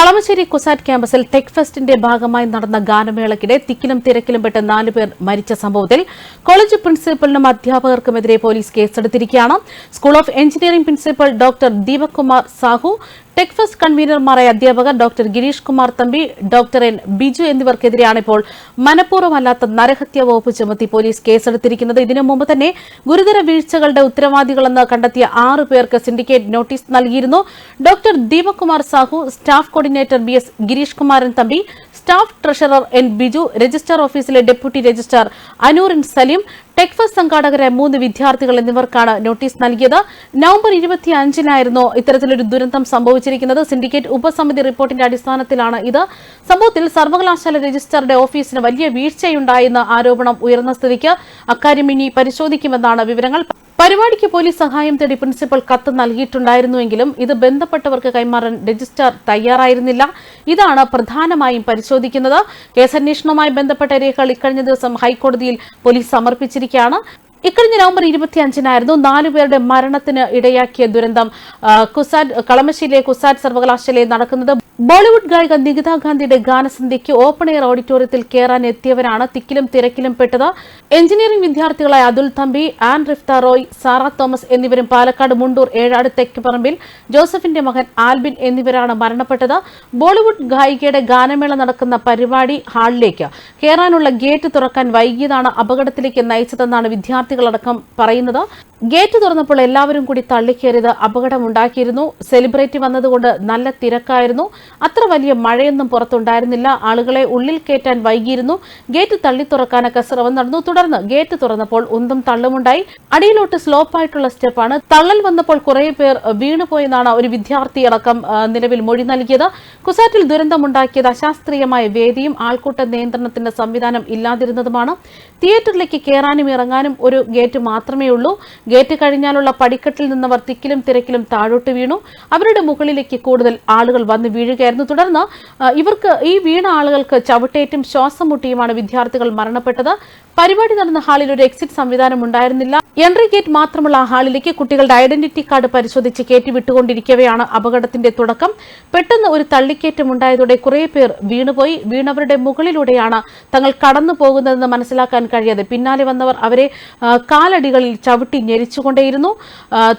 കളമശ്ശേരി കുസാറ്റ് ക്യാമ്പസിൽ ടെക് ഫെസ്റ്റിന്റെ ഭാഗമായി നടന്ന ഗാനമേളയ്ക്കിടെ തിക്കിലും തിരക്കിലും പെട്ട് നാലുപേർ മരിച്ച സംഭവത്തിൽ കോളേജ് പ്രിൻസിപ്പലിനും അധ്യാപകർക്കുമെതിരെ police കേസെടുത്തിരിക്കുകയാണ്. School of engineering principal doctor Deepak Kumar Sahu tech fest കൺവീനർമാരായ അധ്യാപകർ doctor Girish Kumar Thampi doctor N Biju എന്നിവർക്കെതിരെയാണ് ഇപ്പോൾ മനഃപൂർവമല്ലാത്ത നരഹത്യ വകുപ്പ് ചുമത്തി പോലീസ് കേസെടുത്തിരിക്കുന്നത്. ഇതിനു മുമ്പ് തന്നെ ഗുരുതര വീഴ്ചകളുടെ ഉത്തരവാദികളെന്ന് കണ്ടെത്തിയ ആറ് പേർക്ക് സിൻഡിക്കേറ്റ് നോട്ടീസ് നൽകിയിരുന്നു. Doctor Deepak Kumar Sahu staff coordinator B S Girish Kumaran Thampi staff treasurer N Biju registrar ഓഫീസിലെ deputy registrar Anoorin Saleem techfest സംഘാടകരായ മൂന്ന് വിദ്യാർത്ഥികൾ എന്നിവർക്കാണ് നോട്ടീസ് നൽകിയത്. നവംബർ ഇരുപത്തിയഞ്ചിനായിരുന്നു ഇത്തരത്തിലൊരു ദുരന്തം സംഭവിച്ചിരിക്കുന്നത്. സിൻഡിക്കേറ്റ് ഉപസമിതി റിപ്പോർട്ടിന്റെ അടിസ്ഥാനത്തിലാണ് ഇത്. സംഭവത്തിൽ സർവകലാശാല രജിസ്ട്രാറുടെ ഓഫീസിന് വലിയ വീഴ്ചയുണ്ടായെന്ന ആരോപണം ഉയർന്ന സ്ഥിതിക്ക്. അക്കാര്യം ഇനി പരിശോധിക്കുമെന്നാണ് വിവരങ്ങൾ. പരിപാടിക്ക് പോലീസ് സഹായം തേടി പ്രിൻസിപ്പൽ കത്ത് നൽകിയിട്ടുണ്ടായിരുന്നുവെങ്കിലും ഇത് ബന്ധപ്പെട്ടവർക്ക് കൈമാറാൻ രജിസ്ട്രാർ തയ്യാറായിരുന്നില്ല. ഇതാണ് പ്രധാനമായും പരിശോധിക്കുന്നത്. കേസന്വേഷണവുമായി ബന്ധപ്പെട്ട രേഖകൾ ഇക്കഴിഞ്ഞ ദിവസം ഹൈക്കോടതിയിൽ പോലീസ് സമർപ്പിച്ചിരിക്കുകയാണ്. ഇക്കഴിഞ്ഞ നവംബർ ഇരുപത്തിയഞ്ചിനായിരുന്നു നാലുപേരുടെ മരണത്തിന് ഇടയാക്കിയ ദുരന്തം. കുസാറ്റ് കളമശ്ശേരിയിലെ കുസാറ്റ് സർവകലാശാലയിൽ നടക്കുന്നത് ബോളിവുഡ് ഗായിക നികിത ഗാന്ധിയുടെ ഗാനസന്ധ്യയ്ക്ക് ഓപ്പൺ എയർ ഓഡിറ്റോറിയത്തിൽ കയറാൻ എത്തിയവരാണ് തിക്കിലും തിരക്കിലും പെട്ടത്. എഞ്ചിനീയറിംഗ് വിദ്യാർത്ഥികളായ അതുൽ തമ്പി ആൻ റിഫ്ത റോയ് സാറ തോമസ് എന്നിവരും പാലക്കാട് മുണ്ടൂർ ഏഴാട് തെക്കുപറമ്പിൽ ജോസഫിന്റെ മകൻ ആൽബിൻ എന്നിവരാണ് മരണപ്പെട്ടത്. ബോളിവുഡ് ഗായികയുടെ ഗാനമേള നടക്കുന്ന പരിപാടി ഹാളിലേക്ക്. കയറാനുള്ള ഗേറ്റ് തുറക്കാൻ വൈകിയതാണ് അപകടത്തിലേക്ക് നയിച്ചതെന്നാണ് വിദ്യാർത്ഥികളടക്കം പറയുന്നത്. ഗേറ്റ് തുറന്നപ്പോൾ എല്ലാവരും കൂടി തള്ളിക്കയറിയത് അപകടമുണ്ടാക്കിയിരുന്നു. സെലിബ്രിറ്റി വന്നതുകൊണ്ട് നല്ല തിരക്കായിരുന്നു. അത്ര വലിയ മഴയൊന്നും പുറത്തുണ്ടായിരുന്നില്ല. ആളുകളെ ഉള്ളിൽ കയറ്റാൻ വൈകിയിരുന്നു. ഗേറ്റ് തള്ളി തുറക്കാനൊക്കെ ശ്രമം നടന്നു. തുടർന്ന് ഗേറ്റ് തുറന്നപ്പോൾ ഉന്തും തള്ളുമുണ്ടായി. അടിയിലോട്ട് സ്ലോപ്പ് സ്ലോപ്പായിട്ടുള്ള സ്റ്റെപ്പാണ്. തള്ളൽ വന്നപ്പോൾ കുറേ പേർ വീണുപോയെന്നാണ് ഒരു വിദ്യാർത്ഥി അടക്കം നിലവിൽ മൊഴി നൽകിയത്. കുസാറ്റിൽ ദുരന്തമുണ്ടാക്കിയത് അശാസ്ത്രീയമായ വേദിയും ആൾക്കൂട്ട നിയന്ത്രണത്തിന്റെ സംവിധാനം ഇല്ലാതിരുന്നതുമാണ്. തിയേറ്ററിലേക്ക് കയറാനും ഇറങ്ങാനും ഒരു ഗേറ്റ് മാത്രമേ ഉള്ളൂ ഗേറ്റ് കഴിഞ്ഞാലുള്ള പടിക്കെട്ടിൽ നിന്നവർ തിക്കിലും തിരക്കിലും താഴോട്ട് വീണു. അവരുടെ മുകളിലേക്ക് കൂടുതൽ ആളുകൾ വന്ന് വീഴുകയായിരുന്നു. തുടർന്ന് ഇവർക്ക് ഈ വീണ ആളുകൾക്ക് ചവിട്ടേറ്റും ശ്വാസം മുട്ടിയുമാണ് വിദ്യാർത്ഥികൾ മരണപ്പെട്ടത്. പരിപാടി നടന്ന ഹാളിൽ ഒരു എക്സിറ്റ് സംവിധാനം ഉണ്ടായിരുന്നില്ല. എൻട്രി ഗേറ്റ് മാത്രമുള്ള ഹാളിലേക്ക് കുട്ടികളുടെ ഐഡന്റിറ്റി കാർഡ് പരിശോധിച്ച് കയറ്റി വിട്ടുകൊണ്ടിരിക്കവെയാണ് അപകടത്തിന്റെ തുടക്കം. പെട്ടെന്ന് ഒരു തള്ളിക്കേറ്റം ഉണ്ടായതോടെ കുറേ പേർ വീണുപോയി. വീണവരുടെ മുകളിലൂടെയാണ് തങ്ങൾ കടന്നു പോകുന്നതെന്ന് മനസ്സിലാക്കാൻ കഴിയാതെ പിന്നാലെ വന്നവർ അവരെ കാലടികളിൽ ചവിട്ടി ഞെരിച്ചുകൊണ്ടേയിരുന്നു.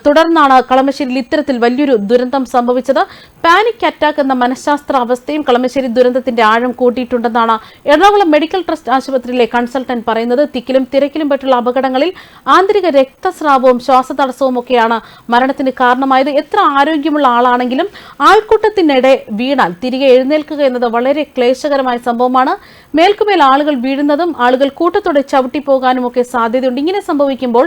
തുടർന്നാണ് കളമശ്ശേരിയിൽ ഇത്തരത്തിൽ വലിയൊരു ദുരന്തം സംഭവിച്ചത്. പാനിക് അറ്റാക്ക് എന്ന മനഃശാസ്ത്ര അവസ്ഥയും കളമശ്ശേരി ദുരന്തത്തിന്റെ ആഴം കൂട്ടിയിട്ടുണ്ടെന്നാണ് എറണാകുളം മെഡിക്കൽ ട്രസ്റ്റ് ആശുപത്രിയിലെ കൺസൾട്ടന്റ് പറയുന്നത്. തിക്കിലും തിരക്കിലും പെട്ടുള്ള അപകടങ്ങളിൽ ആന്തരിക രക്തസ്രാവവും ശ്വാസതടസ്സവും ഒക്കെയാണ് മരണത്തിന് കാരണമായത്. എത്ര ആരോഗ്യമുള്ള ആളാണെങ്കിലും ആൾക്കൂട്ടത്തിനിടെ വീണാൽ തിരികെ എഴുന്നേൽക്കുക എന്നത് വളരെ ക്ലേശകരമായ സംഭവമാണ്. മേൽക്കുമേൽ ആളുകൾ വീഴുന്നതും ആളുകൾ കൂട്ടത്തോടെ ചവിട്ടിപ്പോകാനും ഒക്കെ സാധ്യതയുണ്ട്. ഇങ്ങനെ സംഭവിക്കുമ്പോൾ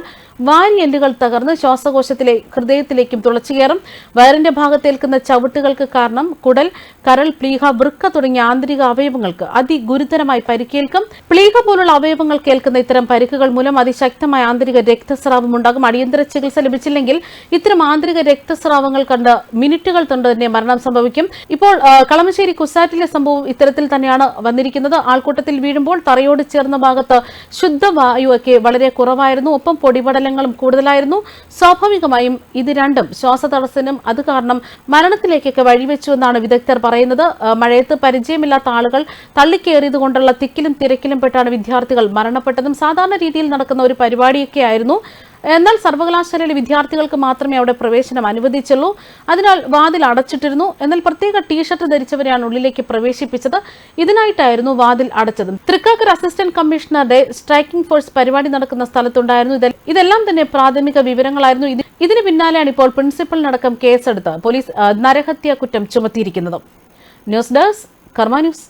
വാരിയെല്ലുകൾ തകർന്ന് ശ്വാസകോശത്തിലെ ഹൃദയത്തിലേക്കും തുളച്ചുകയറും വയറിന്റെ ഭാഗത്തേൽക്കുന്ന ചവിട്ടുകൾക്ക് കാരണം കുടൽ കരൾ പ്ലീഹ വൃക്ക തുടങ്ങിയ ആന്തരിക അവയവങ്ങൾക്ക് അതിഗുരുതരമായി പരിക്കേൽക്കും. പ്ലീഹ പോലുള്ള അവയവങ്ങൾക്ക് ഏൽക്കുന്ന ഇത്തരം പരിക്കുകൾ മൂലം അതിശക്തമായ ആന്തരിക രക്തസ്രാവം ഉണ്ടാകും. അടിയന്തര ചികിത്സ ലഭിച്ചില്ലെങ്കിൽ ഇത്തരം ആന്തരിക രക്തസ്രാവങ്ങൾ കണ്ട് മിനിറ്റുകൾ കൊണ്ട് തന്നെ മരണം സംഭവിക്കും. ഇപ്പോൾ കളമശ്ശേരി കുസാറ്റിലെ സംഭവം ഇത്തരത്തിൽ തന്നെയാണ് വന്നിരിക്കുന്നത്. ആൾക്കൂട്ടത്തിൽ വീഴുമ്പോൾ തറയോട് ചേർന്ന ഭാഗത്ത് ശുദ്ധവായുവൊക്കെ വളരെ കുറവായിരുന്നു. ഒപ്പം പൊടിപടലങ്ങളും കൂടുതലായിരുന്നു. സ്വാഭാവികമായും ഇത് രണ്ടും ശ്വാസതടസ്സനും അത് കാരണം മരണത്തിലേക്കൊക്കെ വഴിവെച്ചു എന്നാണ് വിദഗ്ധർ പറയുന്നത്. മഴയത്ത് പരിചയമില്ലാത്ത ആളുകൾ തള്ളിക്കേറിയത് കൊണ്ടുള്ള തിക്കിലും തിരക്കിലും പെട്ടാണ് വിദ്യാർത്ഥികൾ മരണപ്പെട്ടതും സാധാരണ രീതിയിൽ നടക്കുന്ന ഒരു പരിപാടിയൊക്കെ ആയിരുന്നു എന്നാൽ സർവകലാശാലയിലെ വിദ്യാർത്ഥികൾക്ക് മാത്രമേ അവിടെ പ്രവേശനം അനുവദിച്ചുള്ളൂ. അതിനാൽ വാതിൽ അടച്ചിട്ടിരുന്നു. എന്നാൽ പ്രത്യേക ടീഷർട്ട് ധരിച്ചവരെയാണ് ഉള്ളിലേക്ക് പ്രവേശിപ്പിച്ചത്. ഇതിനായിട്ടായിരുന്നു വാതിൽ അടച്ചത്. തൃക്കാക്കര അസിസ്റ്റന്റ് കമ്മീഷണറുടെ സ്ട്രൈക്കിംഗ് ഫോഴ്സ് പരിപാടി നടക്കുന്ന സ്ഥലത്തുണ്ടായിരുന്നു ഇതെല്ലാം തന്നെ പ്രാഥമിക വിവരങ്ങളായിരുന്നു. ഇത് ഇതിന് പിന്നാലെയാണ് ഇപ്പോൾ പ്രിൻസിപ്പലിനടക്കം കേസെടുത്ത് പോലീസ് നരഹത്യ കുറ്റം ചുമത്തിയിരിക്കുന്നത്. News desk Karma news.